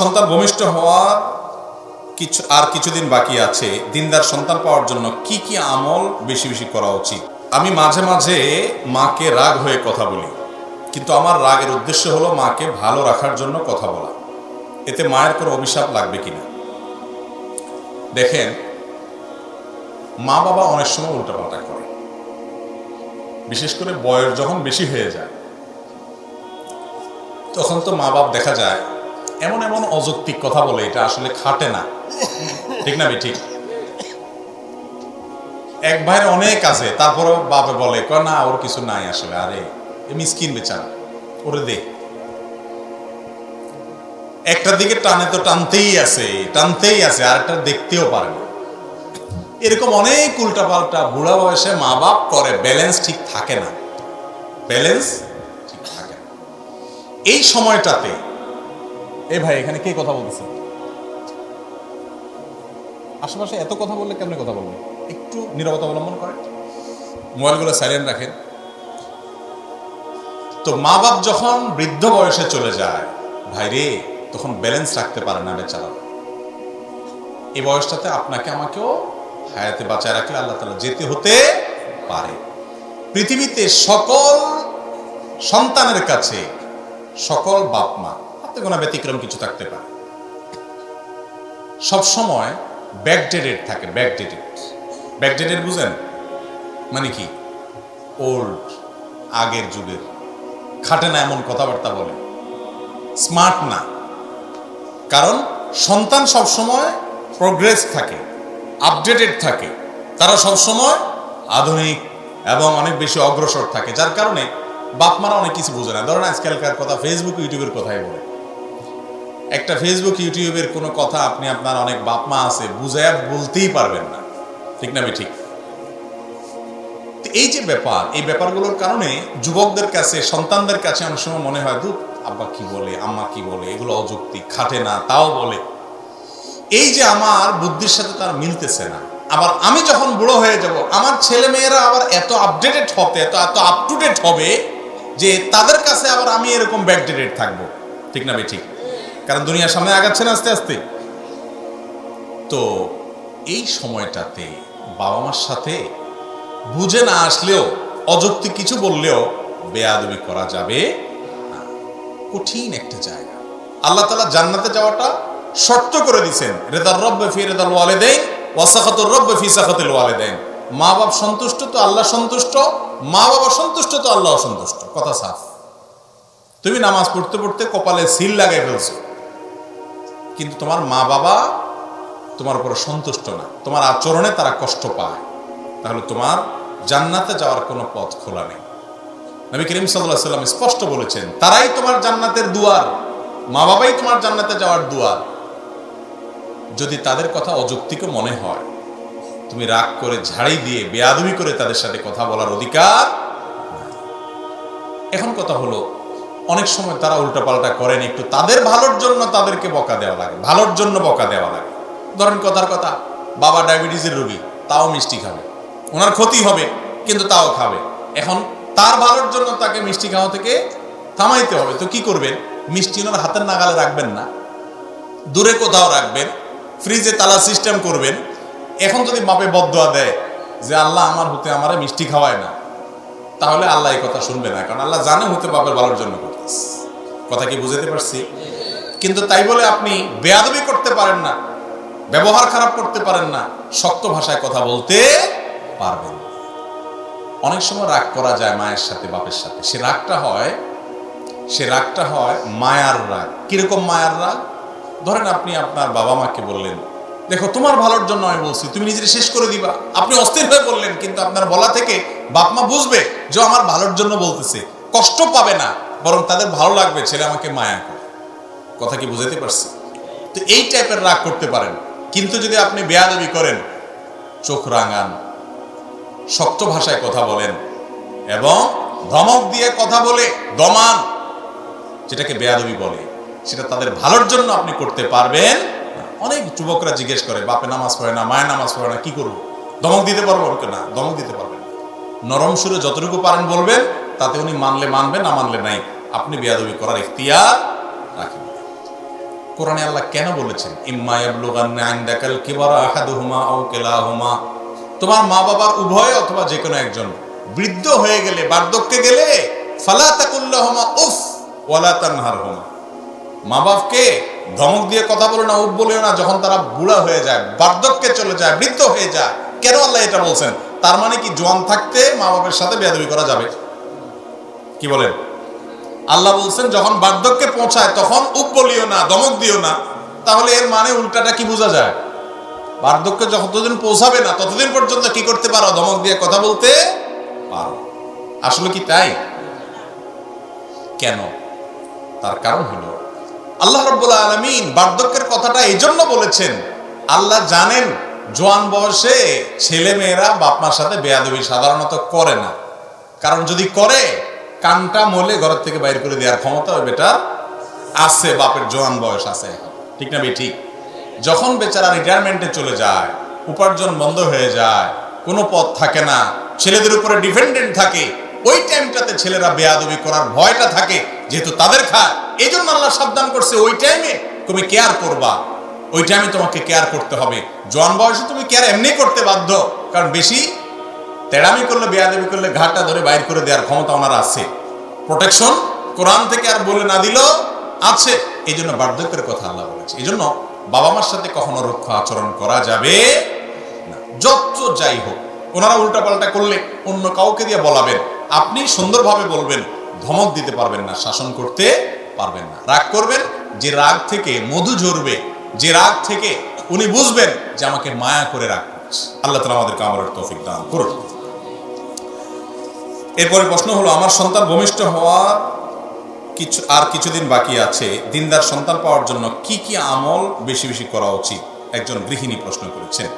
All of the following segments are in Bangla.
সন্তান ভূমিষ্ঠ হওয়ার কিছু আর কিছুদিন বাকি আছে, দিনদার সন্তান পাওয়ার জন্য কি কি আমল বেশি বেশি করা উচিত? আমি মাঝে মাঝে মাকে রাগ হয়ে কথা বলি, কিন্তু আমার রাগের উদ্দেশ্য হলো মাকে ভালো রাখার জন্য কথা বলা। এতে মায়ের কোনো অভিশাপ লাগবে কিনা? দেখেন মা বাবা অনেক সময় উল্টাপাল্টা করে। বিশেষ করে বয়স যখন বেশি হয়ে যায়, তখন তো মা বাপ দেখা যায় এমন এমন অযৌক্তিক কথা বলে, এটা আসলে খাটে না। ঠিক না ঠিক এক ভাইয়ের অনেক আছে, তারপরেও বাপে বলে, কয়, না, ওর কিছু নাই আসলে, আরে মিসকিন বেচারা, ওরে দে। একটার দিকে টানে তো টানতেই আছে টানতেই আছে আর একটা দেখতেও পারে না। এরকম অনেক উল্টাপাল্টা বুড়া বয়সে মা বাপ করে, ব্যালেন্স ঠিক থাকে না। ব্যালেন্স ঠিক থাকে না। এই সময়টাতে এ ভাই, এখানে কে কথা বলতেছে? আশেপাশে এত কথা বললে কেমনে কথা বলবে? একটু নিরবতা অবলম্বন করেন। মোবাইলগুলো সাইলেন্ট রাখেন। তো মা বাপ যখন বৃদ্ধ বয়সে চলে যায়, ভাই রে, তখন ব্যালেন্স রাখতে পারে না বেচারা। এই বয়সটাতে আপনাকে আমাকেও হায়াতে বাঁচায় রাখলে আল্লাহ তালা যেতে হতে পারে। পৃথিবীতে সকল সন্তানের কাছে সকল বাপ মা হাতে গোনা ব্যতিক্রম কিছু থাকতে পারে। সব সময় ব্যাকডেটেড থাকে ব্যাকডেটেড ব্যাকডেটেড বুঝেন? মানে কি? ওল্ড আগের যুগের। খাটে না এমন কথাবার্তা বলে। স্মার্ট না। কারণ সন্তান সবসময় প্রোগ্রেস থাকে আপডেটেড থাকে। তারা সবসময় আধুনিক এবং অনেক বেশি অগ্রসর থাকে। যার কারণে বাপমারা অনেক কিছু বোঝে না। ধরেন আজকালকার কথা ফেসবুক ইউটিউবের কথাই বলে। একটা ফেসবুক ইউটিউবের কোনো কথা আপনি আপনার অনেক বাপমা আছে বুঝায় বলতেই পারবেন না। ঠিক না ঠিক? এই যে ব্যাপার, এই ব্যাপারগুলোর কারণে যুবকদের কাছে, সন্তানদের কাছে অনেক সময় মনে হয়, দুধ, আব্বা কি বলে, আম্মা কি বলে? এগুলো অযৌক্তিক, খাটে না, তাও বলে। এই যে আমার বুদ্ধির সাথে তার মিলতেছে না। আবার আমি যখন বুড়ো হয়ে যাব, আমার ছেলে মেয়েরা আবার এত আপডেটেড হবে এত এত আপ টু ডেট হবে যে তাদের কাছে আবার আমি এরকম ব্যাকডেটেড থাকব। ঠিক না ভাই ঠিক? কারণ দুনিয়ার সামনে আগাচ্ছে না আস্তে আস্তে। তো এই সময়টাতে বাবা মার সাথে বুঝে না আসলেও, অযৌক্তিক কিছু বললেও বেয়াদবি করা যাবে কঠিন একটা জায়গা। আল্লাহ তালা জান্নাতে যাওয়াটা শর্ত করে দিছেন রেদার রব্বে ফি রেদাল ওয়ালেদাইন ওয়াসাখাতুর রব্বে ফি সাখাতুল ওয়ালেদাইন। মা বাপ সন্তুষ্ট তো আল্লাহ সন্তুষ্ট, মা বাবা সন্তুষ্ট তো আল্লাহ অসন্তুষ্ট কথা সাফ। তুমি নামাজ পড়তে পড়তে কপালে সিল লাগাই ফেলছো। কিন্তু তোমার মা বাবা তোমার উপরে সন্তুষ্ট না। তোমার আচরণে তারা কষ্ট পায়। তাহলে তোমার জান্নাতে যাওয়ার কোনো পথ খোলা নেই। নবী করিম সাল্লাহ সাল্লাম স্পষ্ট বলেছেন, তারাই তোমার জান্নাতের দুয়ার, মা বাবাই তোমার জান্নাতে যাওয়ার দুয়ার। যদি তাদের কথা অযৌক্তিক মনে হয়, তুমি রাগ করে ঝাড়ি দিয়ে, বেয়াদবি করে তাদের সাথে কথা বলার অধিকার এখন কথা হলো অনেক সময় তারা উল্টাপাল্টা করেন, একটু তাদের ভালোর জন্য তাদেরকে বকা দেওয়া লাগে, ভালোর জন্য বকা দেওয়া লাগে। ধরেন কথার কথা, বাবা ডায়াবেটিসের রোগী, তাও মিষ্টি খাবে। ওনার ক্ষতি হবে, কিন্তু তাও খাবে। এখন তার ভালোর জন্য তাকে মিষ্টি খাওয়া থেকে থামাইতে হবে। তো কি করবেন? মিষ্টি ওনার হাতের নাগালে রাখবেন না। দূরে কোথাও রাখবেন। ফ্রিজে তালা সিস্টেম করবেন। এখন যদি বাপে বদয়া দেয় যে, আল্লাহ আমার হতে আমারে মিষ্টি খাওয়ায় না, তাহলে আল্লাহ এই কথা শুনবে না। কারণ আল্লাহ জানে হতে বাপের ভালোর জন্য কথা কি বুঝাতে পারছি? কিন্তু তাই বলে আপনি বেয়াদবি করতে পারেন না, ব্যবহার খারাপ করতে পারেন না, শক্ত ভাষায় কথা বলতে পারবেন অনেক সময় রাগ করা যায় মায়ের সাথে, বাপের সাথে। সে রাগটা হয়, সে রাগটা হয় মায়ার রাগ। কীরকম মায়ার রাগ? ধরেন আপনি আপনার বাবা মাকে বললেন, দেখো, তোমার ভালোর জন্য আমি বলছি, তুমি নিজের শেষ করে দিবা। আপনি অস্থির হয়ে বললেন, কিন্তু আপনার বলা থেকে বাপ মা বুঝবে যে আমার ভালোর জন্য বলতেছে। কষ্ট পাবে না। বরং তাদের ভালো লাগবে, ছেলে আমাকে মায়া করে। কথা কি বুঝাতে পারছি? তো এই টাইপের রাগ করতে পারেন। কিন্তু যদি আপনি বেয়াদবি করেন, চোখ রাঙান, শক্ত ভাষায় কথা বলেন এবং ধমক দিয়ে কথা বলে দমান, যেটাকে বেয়াদবি বলে, সেটা তাদের ভালোর জন্য আপনি করতে পারবেন অনেক যুবকরা জিজ্ঞেস করে, বাপে নামাজ পড়ে না, মায়ের নামাজ পড়ে না, কি করব? দমক দিতে পারব? না দমক দিতে পারবেন নরম সুরে যতটুকু পারেন বলবেন তাতে উনি মানলে মানবেন না মানলে নাই। আপনি বেয়াদবি করার ইখতিয়ার রাখেন। কোরআনে আল্লাহ কেন বলেছেন, ইম্মা তোমার মা বাবার উভয় অথবা যে কোনো একজন বৃদ্ধ হয়ে গেলে, বার্ধক্যে গেলে, ফালা উফ, ওয়ালা মা ধমক দিয়ে কথা বলে না উপ বলেও না, যখন তারা বুড়া হয়ে যায়, বার্ধক্যে চলে যায়, বৃদ্ধ হয়ে যায়, কেন আল্লাহ এটা বলছেন? তার মানে কি, জোয়ান থাকতে মা বাপের সাথে বেয়াদবি করা যাবে? কি বলেন? আল্লাহ বলছেন, যখন বার্ধক্যে পৌঁছায়, তখন উপ বলিও না, দমক দিও না, তাহলে এর মানে উল্টাটা কি বোঝা যায়? বার্ধক্য যতদিন পৌঁছাবে না, ততদিন পর্যন্ত কি করতে পারো? ধমক দিয়ে কথা বলতে পারো। আসলে কি তাই? কেন? তার কারণ হলো, আল্লাহ রব্বুল আলমিন বার্ধক্যের কথাটা এই জন্য বলেছেন, আল্লাহ জানেন, জোয়ান বয়সে ছেলে মেয়েরা বাপমার সাথে বেয়াদবি সাধারণত করে না। কারণ যদি করে কানটা মলে ঘর থেকে বাইর করে দেওয়ার ক্ষমতা ওই বেটা আছে, বাপের জোয়ান বয়স আছে এখন। ঠিক না ঠিক যখন বেচারা রিটায়ারমেন্টে চলে যায়, উপার্জন বন্ধ হয়ে যায়, কোনো পথ থাকে না, ছেলেদের উপরে ডিপেন্ডেন্ট থাকে, ওই টাইমটাতে ছেলেরা বেয়াদবি করার ভয়টা থাকে, যেহেতু তাদের খায় এই জন্য আল্লাহ সাবধান করছে, ওই টাইমে তুমি কেয়ার করবা। ওই টাইমে তোমাকে কেয়ার করতে হবে। জোয়ান বয়সে তুমি কেয়ার এমনি করতে বাধ্য, কারণ বেশি তেড়ামি করলে, বেয়াদবি করলে ঘাটটা ধরে বাইর করে দেওয়ার ক্ষমতা ওনার আছে। প্রোটেকশন কোরআন থেকে আর বলে না দিল আছে। এই জন্য বার্ধক্যের কথা আল্লাহ বলেছে। এই জন্য বাবা মার সাথে কখনো রক্ষা আচরণ করা যাবে না। যত যাই হোক, ওনারা উল্টাপাল্টা করলে অন্য কাউকে দিয়ে বলাবেন। আপনি সুন্দরভাবে বলবেন, ধমক দিতে পারবেন না, শাসন করতে পারবেন না। রাগ করবেন, যে রাগ থেকে মধু ঝরবে, যে রাগ থেকে উনি বুঝবেন যে আমাকে মায়া করে রাগ করছে। আল্লাহ তালা আমাদেরকে আমার তৌফিক দান করুন। এরপরে প্রশ্ন হলো, আমার সন্তান ভূমিষ্ঠ হওয়ার কিছু আর কিছুদিন বাকি আছে, দিনদার সন্তান পাওয়ার জন্য কি কি আমল বেশি বেশি করা উচিত? একজন গৃহিণী প্রশ্ন করেছেন।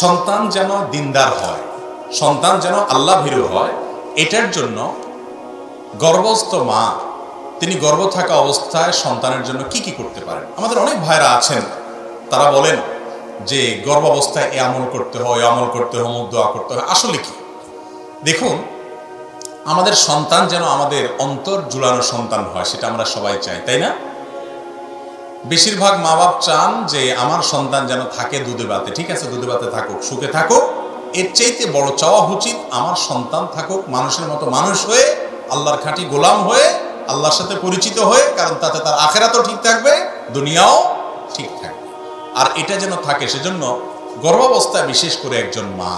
সন্তান যেন দিনদার হয়, সন্তান যেন আল্লাহ ভীরু হয়, এটার জন্য গর্ভস্থ মা, তিনি গর্ভ থাকা অবস্থায় সন্তানের জন্য কি কি করতে পারেন? আমাদের অনেক ভাইরা আছেন, তারা বলেন যে গর্ভ অবস্থায় এ আমল করতে হয় আমল করতে হয় মুখ দোয়া করতে হয়। আসলে কি? দেখুন আমাদের সন্তান যেন আমাদের অন্তর জুড়ানো সন্তান হয়, সেটা আমরা সবাই চাই, তাই না? বেশিরভাগ মা বাপ চান যে আমার সন্তান যেন থাকে দুধে বাতে ঠিক আছে? দুধে বাতে থাকুক, সুখে থাকুক। এর চাইতে বড় চাওয়া উচিত আমার সন্তান থাকুক, মানুষের মতো মানুষ হয়ে, আল্লাহর খাঁটি গোলাম হয়ে, আল্লাহর সাথে পরিচিত হয়ে, কারণ তাতে তার আখেরাতও ঠিক থাকবে, দুনিয়াও ঠিক থাকবে। আর এটা যেন থাকে, সেজন্য গর্ভাবস্থায় বিশেষ করে একজন মা,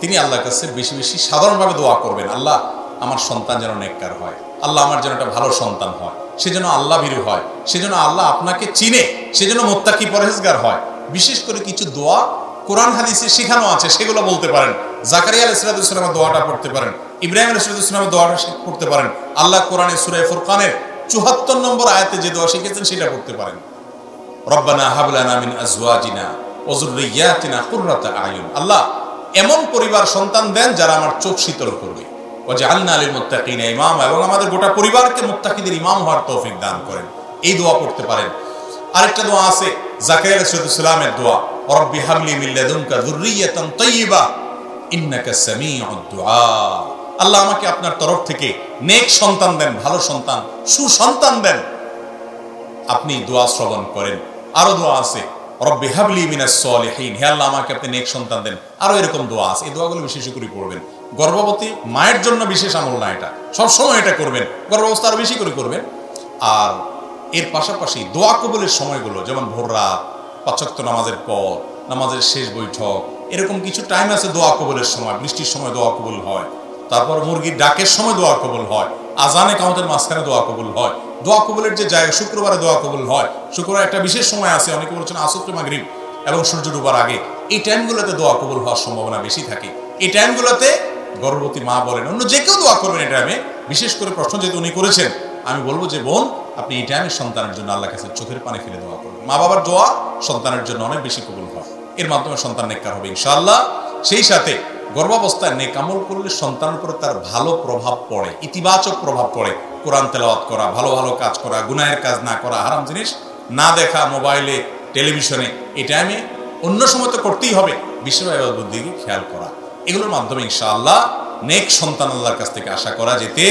তিনি আল্লাহর কাছে বেশি বেশি সাধারণভাবে দোয়া করবেন, আল্লাহ আমার সন্তান যেন নেককার হয়। আল্লাহ আমার যেন একটা ভালো সন্তান হয়। সে যেন আল্লাহ ভীরু হয়। সে যেন আল্লাহ আপনাকে চিনে। সে যেন মোত্তাকি পরহেজগার হয়। বিশেষ করে কিছু দোয়া কোরআন, হাদিসে শেখানো আছে, সেগুলো বলতে পারেন। জাকারিয়া আলাইসালামের দোয়াটা পড়তে পারেন। ইব্রাহিম আলাইসালামের দোয়াটা পড়তে পারেন। আল্লাহ কোরআনে সুরাই ফুরকানের চুহাত্তর নম্বর আয়াতে যে দোয়া শিখেছেন, সেটা পড়তে পারেন। রব্বানা হাবলানা মিন আজওয়াজিনা ওজুরিয়াতিনা কুররাতা আয়ুন। আল্লাহ এমন পরিবার সন্তান দেন যারা আমার চোখ শীতল করবে। ইমাম এবং আমাদের গোটা পরিবারকে মুত্তাকিদের ইমাম হওয়ার তৌফিক দান করেন। এই দোয়া পারেন। আরেকটা দোয়া আছে দোয়া আল্লাহ আমাকে আপনার তরফ থেকে নেক সন্তান দেন, ভালো সন্তান, সুসন্তান দেন। আপনি দোয়া শ্রবণ করেন। আরও দোয়া আছে, রব্বি মিনাস হে আল্লাহ, আমাকে আপনি নেক সন্তান দেন। আরও এরকম দোয়া আছে। এই দোয়াগুলো বিশেষ করে পড়বেন। গর্ভবতী মায়ের জন্য বিশেষ আমল না এটা। সবসময় এটা করবেন। গর্ভাবস্থা আরও বেশি করে করবেন। আর এর পাশাপাশি দোয়া কবুলের সময়গুলো, যেমন ভোর রাত পাঁচক্ত নামাজের পর, নামাজের শেষ বৈঠক, এরকম কিছু টাইম আছে দোয়া কবুলের সময়, বৃষ্টির সময় দোয়া কবুল হয়। তারপর মুরগির ডাকের সময় দোয়া কবুল হয়। আজানে কাউন্টের মাঝখানে দোয়া কবুল হয়। দোয়া কবুলের যে জায়গা শুক্রবারে দোয়া কবুল হয়। শুক্রবার একটা বিশেষ সময় আছে, অনেকে বলছেন আসত্র মাগরিব এবং সূর্য ডুবার আগে। এই টাইমগুলোতে দোয়া কবুল হওয়ার সম্ভাবনা বেশি থাকে। এই টাইমগুলোতে গর্ভবতী মা বলেন, অন্য যে কেউ দোয়া করবেন এই টাইমে বিশেষ করে প্রশ্ন যেহেতু উনি করেছেন, আমি বলব যে, বোন, আপনি এই টাইমে সন্তানের জন্য আল্লাহ কাছে চোখের পানি ফেলে দোয়া করবেন মা বাবার দোয়া সন্তানের জন্য অনেক বেশি কবুল হয়। এর মাধ্যমে সন্তান নেককার হবে, ইনশাআল্লাহ। সেই সাথে গর্ভাবস্থায় নেক আমল করলে সন্তানের উপরে তার ভালো প্রভাব পড়ে, ইতিবাচক প্রভাব পড়ে। কোরআন তেলাওয়াত করা, ভালো ভালো কাজ করা, গুনাহের কাজ না করা, হারাম জিনিস না দেখা, মোবাইলে, টেলিভিশনে, এই টাইমে অন্য সময় তো করতেই হবে। বিশ্বব্যাপী বুদ্ধিকে খেয়াল করা। এগুলোর মাধ্যমে ইনশাআল্লাহ নেক সন্তান আল্লাহর কাছ থেকে আশা করা যেতে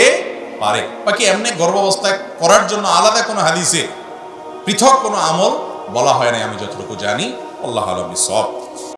পারে। বাকি এমনি গর্ভাবস্থায় করার জন্য আলাদা কোনো হাদিসে পৃথক কোনো আমল বলা হয় নাই, আমি যতটুকু জানি। আল্লাহ আলমী সব।